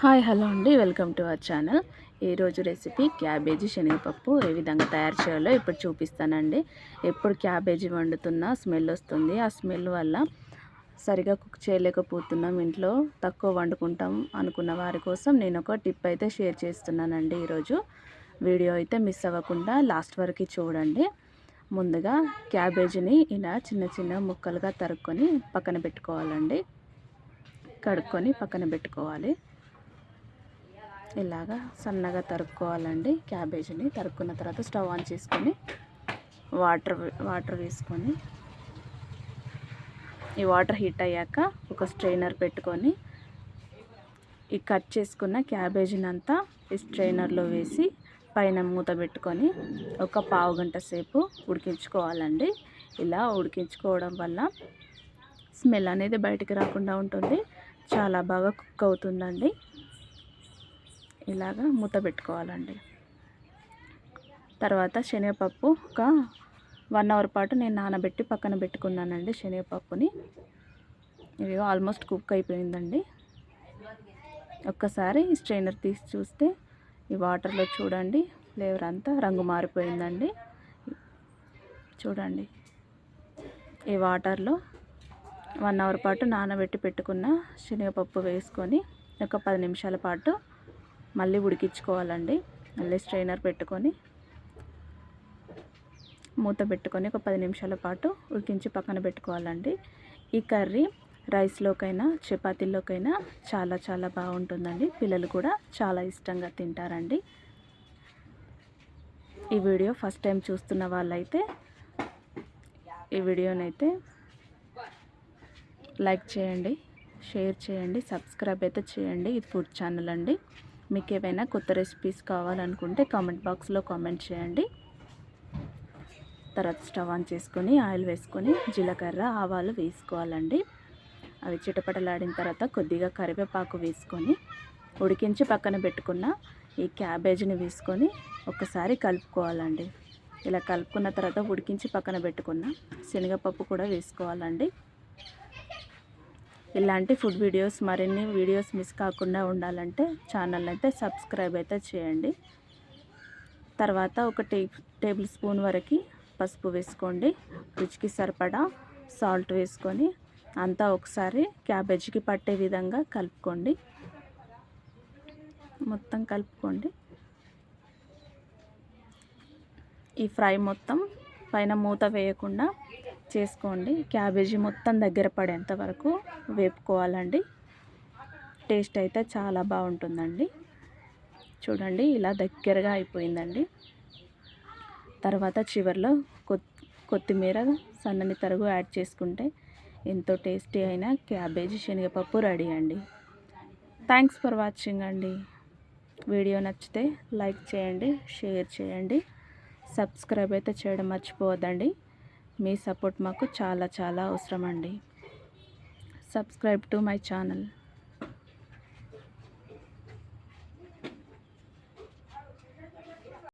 Hi hello అండి. Welcome to our channel. ఈరోజు recipe cabbage శనగపప్పు ఏ విధంగా తయారు చేయాలో ఇప్పుడు చూపిస్తానండి. ఎప్పుడు క్యాబేజీ వండుతున్నా స్మెల్ వస్తుంది. ఆ స్మెల్ వల్ల సరిగా కుక్ చేయలేకపోతున్నాం. ఇంట్లో తక్కువ వండుకుంటాం అనుకున్న వారి కోసం నేను ఒక టిప్ అయితే షేర్ చేస్తున్నానండి ఈరోజు. వీడియో అయితే మిస్ అవ్వకుండా లాస్ట్ వరకు చూడండి. ముందుగా క్యాబేజీని ఇలా చిన్న చిన్న ముక్కలుగా తరుక్కొని పక్కన పెట్టుకోవాలండి. కడుక్కొని పక్కన పెట్టుకోవాలి. ఇలాగా సన్నగా తరుక్కోవాలండి క్యాబేజీని. తరుక్కున్న తర్వాత స్టవ్ ఆన్ చేసుకొని వాటర్ వాటర్ వేసుకొని ఈ వాటర్ హీట్ అయ్యాక ఒక స్ట్రైనర్ పెట్టుకొని ఈ కట్ చేసుకున్న క్యాబేజీని అంతా ఈ స్ట్రైనర్లో వేసి పైన మూత పెట్టుకొని ఒక పావు గంట సేపు ఉడికించుకోవాలండి. ఇలా ఉడికించుకోవడం వల్ల స్మెల్ అనేది బయటికి రాకుండా ఉంటుంది. చాలా బాగా కుక్ అవుతుందండి. ఇలాగా మూత పెట్టుకోవాలండి. తర్వాత శనగపప్పు ఒక వన్ అవర్ పాటు నేను నానబెట్టి పక్కన పెట్టుకున్నానండి శనగపప్పుని. ఇవి ఆల్మోస్ట్ కుక్ అయిపోయిందండి. ఒక్కసారి స్ట్రైనర్ తీసి చూస్తే ఈ వాటర్లో చూడండి ఫ్లేవర్ అంతా రంగు మారిపోయిందండి. చూడండి ఈ వాటర్లో వన్ అవర్ పాటు నానబెట్టి పెట్టుకున్న శనగపప్పు వేసుకొని ఒక పది నిమిషాల పాటు మళ్ళీ ఉడికించుకోవాలండి. మళ్ళీ స్ట్రైనర్ పెట్టుకొని మూత పెట్టుకొని ఒక పది నిమిషాల పాటు ఉడికించి పక్కన పెట్టుకోవాలండి. ఈ కర్రీ రైస్లోకైనా చపాతీల్లోకైనా చాలా చాలా బాగుంటుందండి. పిల్లలు కూడా చాలా ఇష్టంగా తింటారండి. ఈ వీడియో ఫస్ట్ టైం చూస్తున్న వాళ్ళైతే ఈ వీడియోనైతే లైక్ చేయండి షేర్ చేయండి సబ్స్క్రైబ్ అయితే చేయండి. ఇది ఫుడ్ ఛానల్ అండి. మీకు ఏవైనా కొత్త రెసిపీస్ కావాలనుకుంటే కామెంట్ బాక్స్లో కామెంట్ చేయండి. తర్వాత స్టవ్ ఆన్ చేసుకొని ఆయిల్ వేసుకొని జీలకర్ర ఆవాలు వేసుకోవాలండి. అవి చిటపటలాడిన తర్వాత కొద్దిగా కరివేపాకు వేసుకొని ఉడికించి పక్కన పెట్టుకున్న ఈ క్యాబేజీని వేసుకొని ఒకసారి కలుపుకోవాలండి. ఇలా కలుపుకున్న తర్వాత ఉడికించి పక్కన పెట్టుకున్న శనగపప్పు కూడా వేసుకోవాలండి. ఇలాంటి ఫుడ్ వీడియోస్ మరిన్ని వీడియోస్ మిస్ కాకుండా ఉండాలంటే ఛానల్ అయితే సబ్స్క్రైబ్ అయితే చేయండి. తర్వాత ఒక టే టేబుల్ స్పూన్ వరకు పసుపు వేసుకోండి. రుచికి సరిపడా సాల్ట్ వేసుకొని అంతా ఒకసారి క్యాబేజీకి పట్టే విధంగా కలుపుకోండి. మొత్తం కలుపుకోండి. ఈ ఫ్రై మొత్తం పైన మూత వేయకుండా చేసుకోండి. క్యాబేజీ మొత్తం దగ్గర పడేంత వరకు వేపుకోవాలండి. టేస్ట్ అయితే చాలా బాగుంటుందండి. చూడండి ఇలా దగ్గరగా అయిపోయిందండి. తర్వాత చివరిలో కొత్తిమీర సన్నని తరుగు యాడ్ చేసుకుంటే ఎంతో టేస్టీ అయిన క్యాబేజీ శనగపప్పు రెడీ అండి. థ్యాంక్స్ ఫర్ వాచింగ్ అండి. వీడియో నచ్చితే లైక్ చేయండి షేర్ చేయండి. సబ్స్క్రైబ్ అయితే చేయడం మర్చిపోవద్దండి. మీ సపోర్ట్ మాకు చాలా చాలా అవసరం అండి సబ్స్క్రైబ్ టు మై ఛానల్.